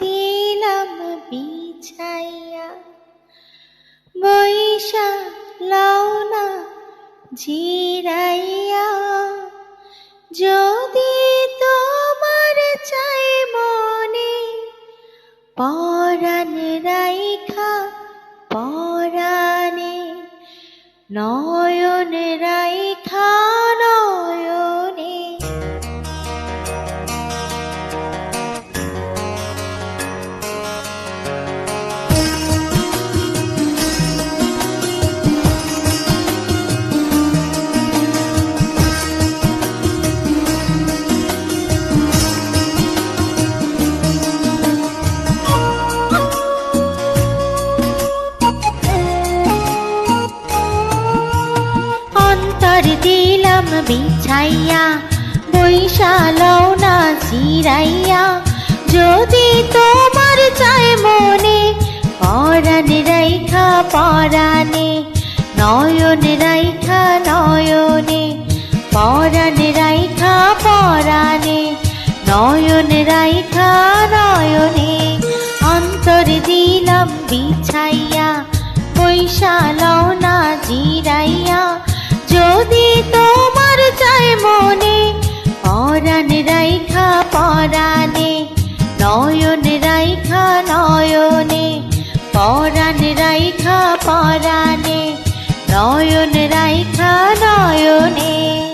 দিলাম বিছাইয়া। বৈশা লওনা জিরাইয়া যদি তোমার চাই মনে পরাণ রাইখা পরাণে নয়ন অন্তর দিলাম বিছাইয়া, বৈশালও না জিরাইয়া যদি তোমার চায় মনে, পরাণ রাইখা পরাণে, নয়ন রাইখা নয়নে, পরাণ রাইখা পরাণে, নয়ন রাইখা নয়নে। অন্তর দিলাম বিছাইয়া, বৈশালও না জিরাইয়া পরাণে নয়ন রাইখা নয়নে পরাণ রাইখা পরাণে নয়ন রাইখা নয়নে।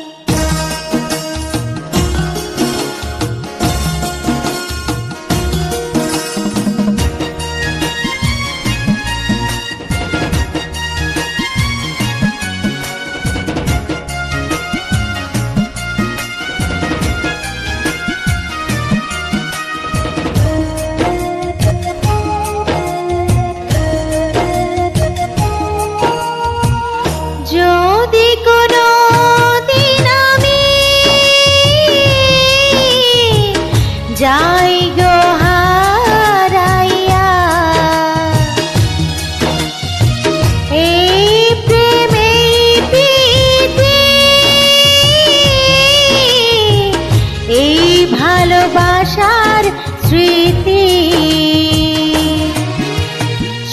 স্মৃতি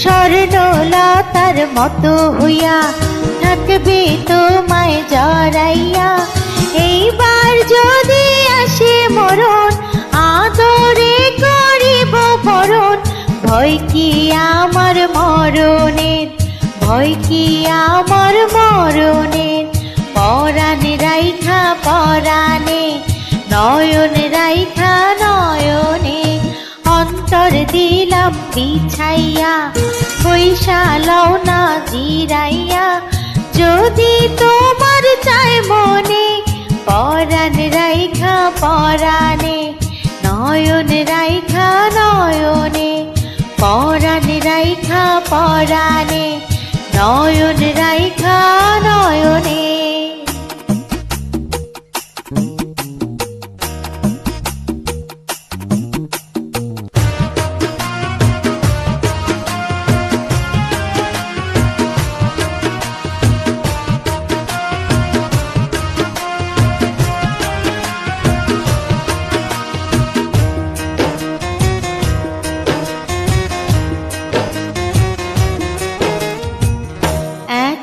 স্বর্ণলতার মতো হইয়া থাকবে তোমায় জড়াইয়া। এইবার যদি আসে মরণ, আদরে করিব বরণ। ভয় কি আমার মরণের, ভয় কি আমার মরণের? পরাণ রাইখা পরাণে, নয়ন রাইখা দিলাম বিছাইয়া বৈশালও না জিরাইয়া, যদি তোমার চাই মনে, পরাণ রাইখা পরাণে, নয়ন রাইখা নয়নে, পরাণ রাইখা পরাণে, নয়ন রাইখা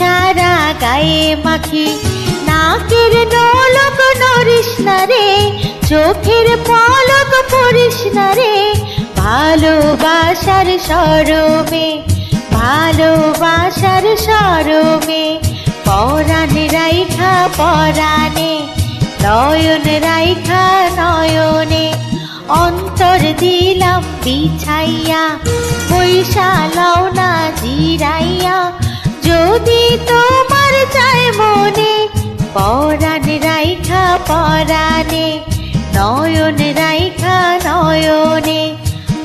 সারা গায়ে মাখি। নাকের নলক নরিস না রে, চোখের পলক পড়িস না রে। ভালোবাসার সরমে ভালোবাসার সরমে, পরাণ রাইখা পরাণে, নয়ন রাইখা নয়নে। অন্তর দিলাম বিছাইয়া, বৈশালাও না জিরাইয়া পরাণ রাইখা পরাণে নয়ন রাইখা নয়নে।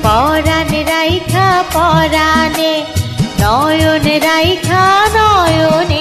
পরাণ রাইখা পরাণে নয়ন রাইখা নয়নে।